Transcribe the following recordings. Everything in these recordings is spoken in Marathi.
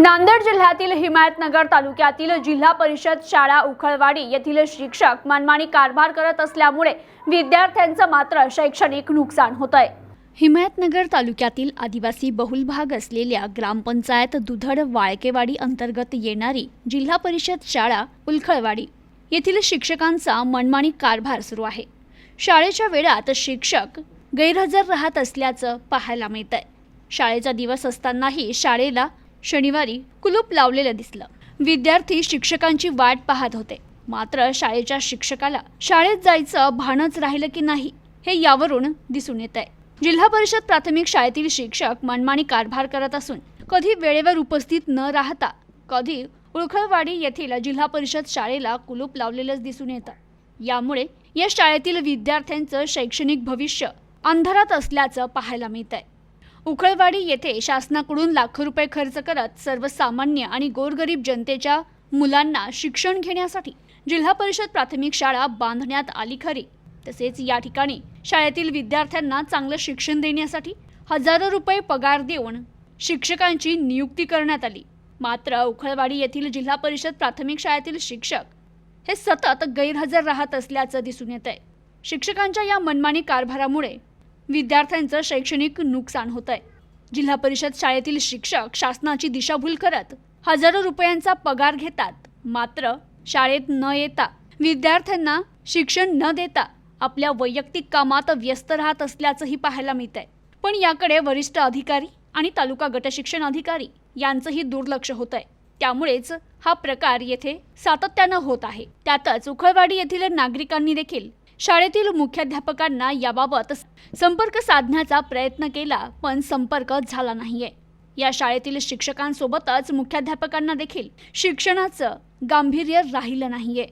नांदेड जिल्ह्यातील हिमायतनगर तालुक्यातील जिल्हा परिषद शाळा उखळवाडी येथील शिक्षक मनमानी कारभार करत असल्यामुळे विद्यार्थ्यांचं मात्र शैक्षणिक नुकसान होत आहे हिमायतनगर तालुक्यातील आदिवासी बहुल भाग असलेल्या ग्रामपंचायत दुधड वाळकेवाडी अंतर्गत येणारी जिल्हा परिषद शाळा उलखळवाडी येथील शिक्षकांचा मनमानी कारभार सुरू आहे. शाळेच्या वेळात शिक्षक गैरहजर राहत असल्याचं पाहायला मिळत आहे शाळेचा दिवस असतानाही शाळेला शनिवारी कुलूप लावलेलं दिसलं. विद्यार्थी शिक्षकांची वाट पाहत होते. मात्र शाळेच्या शिक्षकाला शाळेत जायचं भानच राहिलं की नाही हे यावरून दिसून येत आहे जिल्हा परिषद प्राथमिक शाळेतील शिक्षक मनमानी कारभार करत असून कधी वेळेवर उपस्थित न राहता कधी उळखळवाडी येथील जिल्हा परिषद शाळेला कुलूप लावलेलंच दिसून येतं. यामुळे या शाळेतील विद्यार्थ्यांचं शैक्षणिक भविष्य अंधारात असल्याचं पाहायला मिळत आहे उखळवाडी येथे शासनाकडून लाखो रुपये खर्च करत सर्वसामान्य आणि गोरगरीब जनतेच्या मुलांना शिक्षण घेण्यासाठी जिल्हा परिषद प्राथमिक शाळा बांधण्यात आली खरी. तसेच या ठिकाणी शाळेतील विद्यार्थ्यांना चांगलं शिक्षण देण्यासाठी हजारो रुपये पगार देऊन शिक्षकांची नियुक्ती करण्यात आली. मात्र उखळवाडी येथील जिल्हा परिषद प्राथमिक शाळेतील शिक्षक हे सतत गैरहजर राहत असल्याचं दिसून येत आहे शिक्षकांच्या या मनमानी कारभारामुळे विद्यार्थ्यांचं शैक्षणिक नुकसान होत आहे जिल्हा परिषद शाळेतील शिक्षक शासनाची दिशाभूल करत हजारो रुपयांचा पगार घेतात. मात्र शाळेत न येता विद्यार्थ्यांना शिक्षण न देता आपल्या वैयक्तिक कामात व्यस्त राहत असल्याचंही पाहायला मिळत आहे पण याकडे वरिष्ठ अधिकारी आणि तालुका गटशिक्षण अधिकारी यांचंही दुर्लक्ष होत आहे त्यामुळेच हा प्रकार येथे सातत्यानं होत आहे. त्यातच उखळवाडी येथील नागरिकांनी देखील शाळेतील मुख्याध्यापकांना याबाबत संपर्क साधण्याचा प्रयत्न केला पण संपर्क झाला नाहीये. या शाळेतील शिक्षकांसोबतच मुख्याध्यापकांना देखील शिक्षणाचं गांभीर्य राहिलं नाहीये.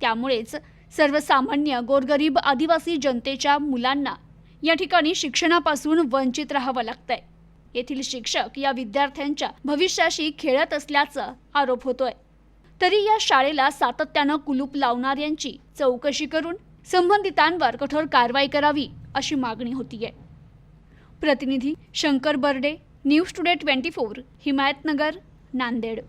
त्यामुळेच सर्वसामान्य गोरगरीब आदिवासी जनतेच्या मुलांना या ठिकाणी शिक्षणापासून वंचित राहावं लागतंय. येथील शिक्षक या विद्यार्थ्यांच्या भविष्याशी खेळत असल्याचा आरोप होतोय. तरी या शाळेला सातत्यानं कुलूप लावणाऱ्यांची चौकशी करून संबंधितांवर कठोर कारवाई करावी अशी मागणी होती आहे प्रतिनिधी Shankar Barde news today twenty four Himayatnagar Nanded.